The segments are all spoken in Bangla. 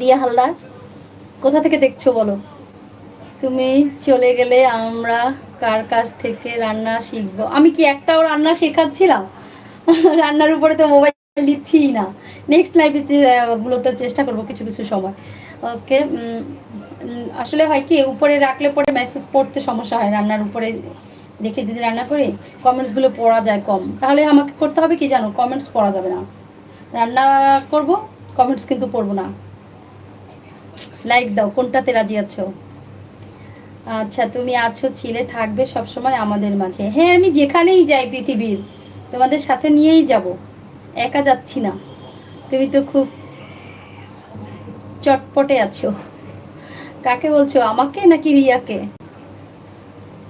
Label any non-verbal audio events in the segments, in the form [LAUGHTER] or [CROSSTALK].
রিয়া হালদার, কোথা থেকে দেখছ বলো? তুমি চলে গেলে আমরা কার কাছ থেকে রান্না শিখব? আমি কি একটাও রান্না শেখাচ্ছিলাম? রান্নার উপরে তো মোবাইল দিচ্ছিই না। নেক্সট লাইফে গুলোতে চেষ্টা করব কিছু কিছু সময়। ওকে আসলে হয় কি, উপরে রাখলে পরে মেসেজ পড়তে সমস্যা হয়। রান্নার উপরে রেখে যদি রান্না করি কমেন্টসগুলো পড়া যায় কম। তাহলে আমাকে করতে হবে কি জানো? কমেন্টস পড়া যাবে না। রান্না করব কমেন্টস কিন্তু পড়ব না। লাইক দাও, কোনটাতে রাজি আছো? আচ্ছা তুমি আছো, ছিলে, থাকবে সবসময় আমাদের মাঝে। হ্যাঁ আমি যেখানেই যাই পৃথিবীর, তোমাদের সাথে নিয়েই যাব। একা যাচ্ছি না। তুমি তো খুব চটপটে আছো। কাকে বলছো, আমাকে নাকি রিয়াকে?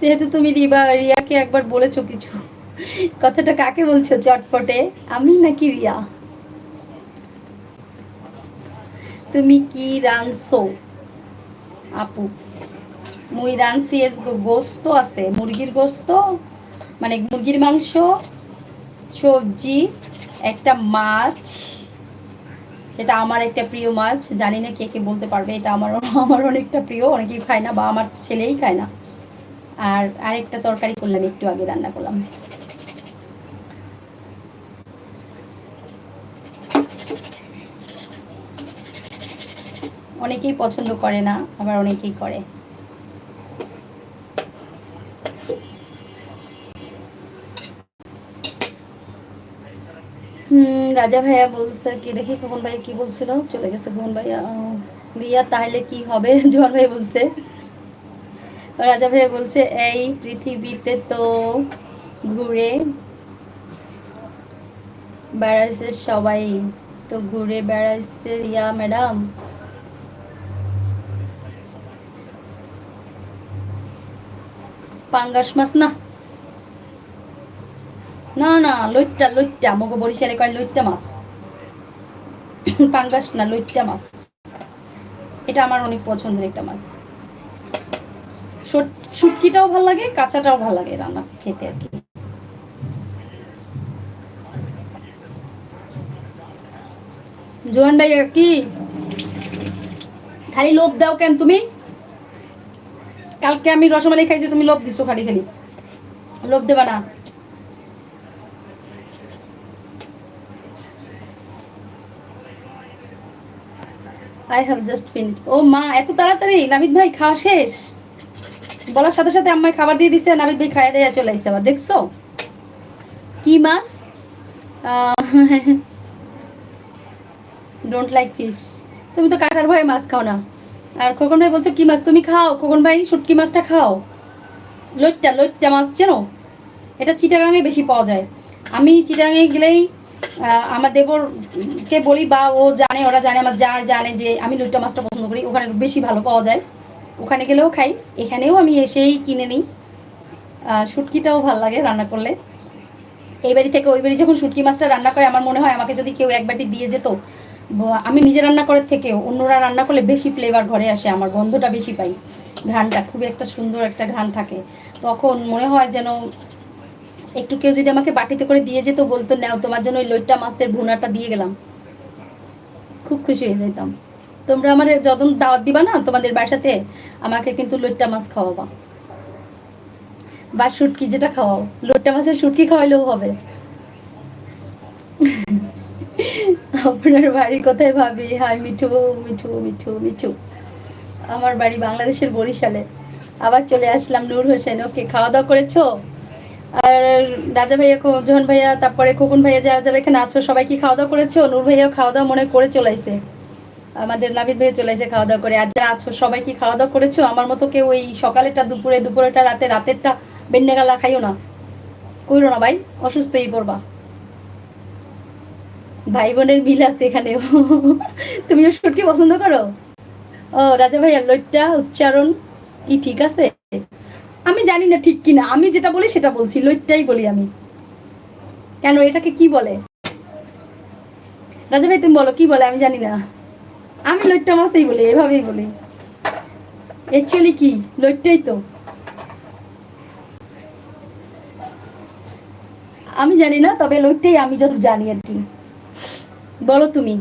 যেহেতু তুমি রিবা, রিয়াকে একবার বলেছ কিছু। কথাটা কাকে বলছো, চটপটে? আমি নাকি রিয়া? তুমি কি রানছো আপু, মুই এস গোস্ত আছে, মুরগির গোস্ত মানে মুরগির মাংস, সবজি, একটা মাছ, এটা আমার একটা প্রিয় মাছ, জানি না কে কে বলতে পারবে, এটা আমার আমার অনেকটা প্রিয়, অনেকেই খায় না বা আমার ছেলেই খায় না। আর আরেকটা তরকারি করলাম, একটু আগে রান্না করলাম। অনেকেই পছন্দ করে না, আবার অনেকেই করে। হুম, রাজা ভাইয়া বলছে কি, দেখি খোকন ভাই কি বলছিল? চলে গেছে খোকন ভাইয়া। রিয়া তাহলে কি হবে? [LAUGHS] জোয়ার ভাই বলছে। রাজা ভাইয়া বলছে, এই পৃথিবীতে তো ঘুরে বেড়াইছে সবাই। তো ঘুরে বেড়াইছে রিয়া ম্যাডাম? পাঙ্গাস মাছ না? না না, লইট্টা লইট্টা, মগো বরিশালে কয় লইট্টা মাছ? পাঙ্গাস না, লইট্টা মাছ। এটা আমার অনেক পছন্দের একটা মাছ। শুট- শুটকিটাও ভালো লাগে, কাঁচাটাও ভালো লাগে রান্না খেতে আর কি। জোয়ান ভাই কি? খালি লোভ দাও কেন তুমি? কালকে আমি রসমালাই খাইছি, তুমি লোভ দিছো খালি খালি। লোভ দেবা না। আই হ্যাভ জাস্ট ফিনিট ও মা, এত তাড়াতাড়ি? নাবিদ ভাই, খাওয়া শেষ? বলার সাথে সাথে আম্মাই খাবার দিয়ে দিছে, নাবিদ ভাই খাইয়ে দিয়ে চলে আসছে আবার, দেখছ? কি মাছ? ডোন্ট লাইক ফিশ তুমি তো কাটার ভয়ে মাছ খাও না। আর খোকন ভাই বলছে, কি মাছ তুমি খাও? খোকন ভাই শুটকি মাছটা খাও। লইট্টা লইট্টা মাছ চেনো এটা চিটাগাঙে বেশি পাওয়া যায়। আমি চিটাগাঙে গেলেই আমার দেবরকে বলি বা ও জানে, ওরা জানে, আমার যা জানে যে আমি লইট্টা মাছটা পছন্দ করি, ওখানে বেশি ভালো পাওয়া যায়। ওখানে গেলেও খাই। এখানেও আমি এসেই কিনে নিই। শুটকিটাও ভালো লাগে রান্না করলে। এই বাড়ি থেকে ওই বাড়ি যখন শুটকি মাছটা রান্না করে, আমার মনে হয় আমাকে যদি কেউ এক বাটি দিয়ে যেত আমি নিজে রান্না করার থেকেও অন্যরা রান্না করলে বেশি ফ্লেভার ঘরে আসে, আমার গন্ধটা বেশি পাই। ঘ্রাণটা, খুবই একটা সুন্দর একটা ঘ্রাণ থাকে। তখন মনে হয় যেন একটু কেউ যদি আমাকে বাটিতে করে দিয়ে যেত, বলতো, নাও, তোমার জন্য ওই লইট্টা মাছের ভুনাটা দিয়ে গেলাম। খুব খুশি হয়ে যেতাম। তোমরা আমার যখন দাওয়াত দিবা না, তোমাদের বাসাতে আমাকে কিন্তু লইট্টা মাছ খাওয়াবা। বা শুটকি যেটা খাওয়াও। লইট্টা মাছের শুটকি খাওয়াইলেও হবে। আপনার বাড়ি কোথায় ভাবি? হাই, মিঠু মিঠু মিঠু মিঠু। আমার বাড়ি বাংলাদেশের বরিশালে। আবার চলে আসলাম নূর হোসেন। ওকে খাওয়া দাওয়া করেছ? আর রাজা ভাইয়া জোহন ভাইয়া, তারপরে খোকন ভাইয়া, যারা যারা এখানে আছো, সবাই কি খাওয়া দাওয়া করেছ? নূর ভাইয়াও খাওয়া দাওয়া মনে করে চলাইছে আমাদের নাবিদ ভাইয়া চলাইছে খাওয়া দাওয়া করে। আর যারা আছো, সবাই কি খাওয়া দাওয়া করেছ? আমার মতো কেউ ওই সকালেরটা, দুপুরে দুপুরেটা রাতে, রাতেরটা বেন্নে গালা খাইও না। কইরো না ভাই, অসুস্থই পড়বা। ভাই বোনের মিল আছে এখানেও। তুমিও শুটকি পছন্দ করো? ও, রাজা ভাইয়া, লইটটা, উচ্চারণ কি ঠিক আছে? আমি জানি না ঠিক কিনা। আমি যেটা বলি, সেটা বলছি। লইটটাই বলি আমি। কেন, এটাকে কি বলে? রাজা ভাই, তুমি বলো, কি বলে? আমি জানি না। আমি লইট্টা মাছই বলি, এভাবেই বলি। অ্যাকচুয়ালি কি? লইট্টাই তো। আমি জানি না, তবে লইট্টাই আমি যত জানি আর কি। বলো তুমি।